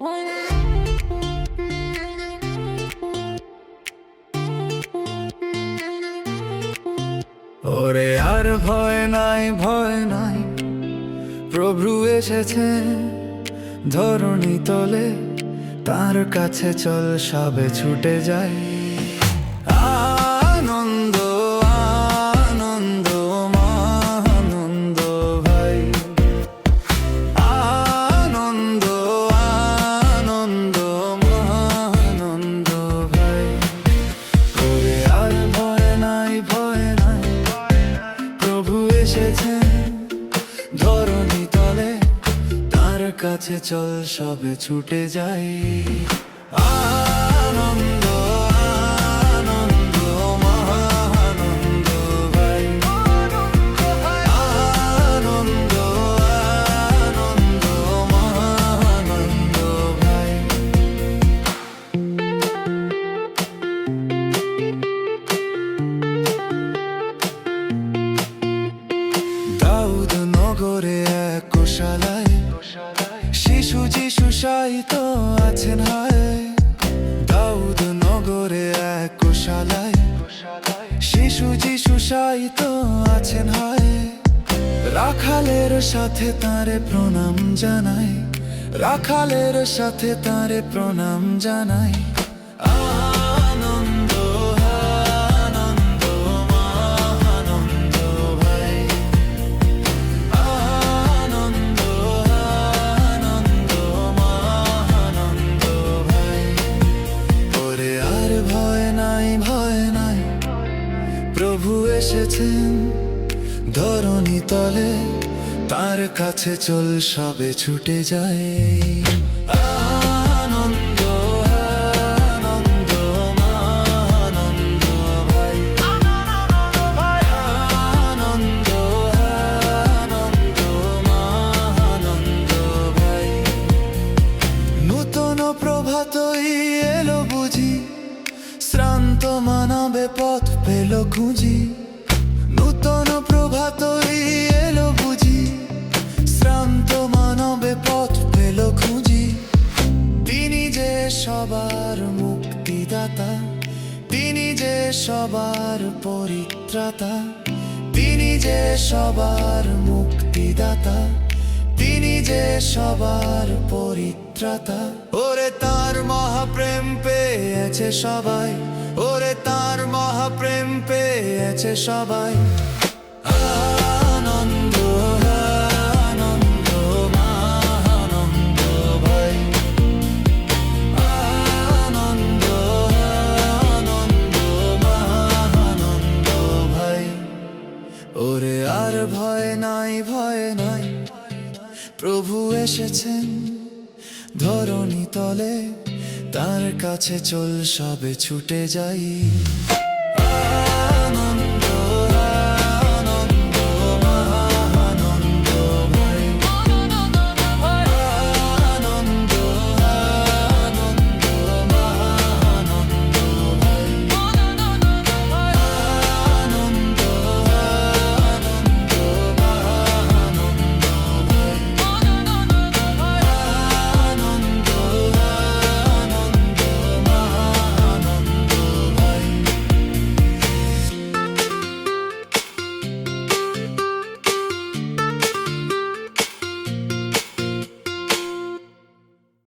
ওরে আর ভয় নাই ভয় নাই। প্রভু এসেছে, ধরণী তলে। তার কাছে চল, সবে ছুটে যাই। এসেছেন ধরণী তলে তার কাছে চল সবে ছুটে যাই। আনন্দ সাহিত আছেন হয়। দাউদ নগরে এক কোশালায় শিশু যিশু তো আছেন হায়। রাখালের সাথে তারে প্রণাম জানাই রাখালের সাথে তারে প্রণাম জানাই এসেছেন ধরণী তলে, তার কাছে চল, সবে ছুটে যায় এলো বুঝি, শ্রান্ত মানবে পথ পেল খুঁজি। এলো বুঝি, শ্রান্ত মানবে পথ পেল খুঁজি। তিনি যে সবার মুক্তিদাতা, তিনি যে সবার পরিত্রাতা, তিনি যে সবার মুক্তিদাতা, তিনি যে সবার পরিত্রাতা। ওরে তার মহাপ্রেম পেয়েছে সবাই, ওরে তার মহাপ্রেম পেয়েছে সবাই। আনন্দ আনন্দ ভাই। আনন্দ আনন্দ ভাই। ওরে আর ভয় নাই ভয় নাই। প্রভু এসেছেন ধরণী তলে, তার কাছে চল সবে ছুটে যাই।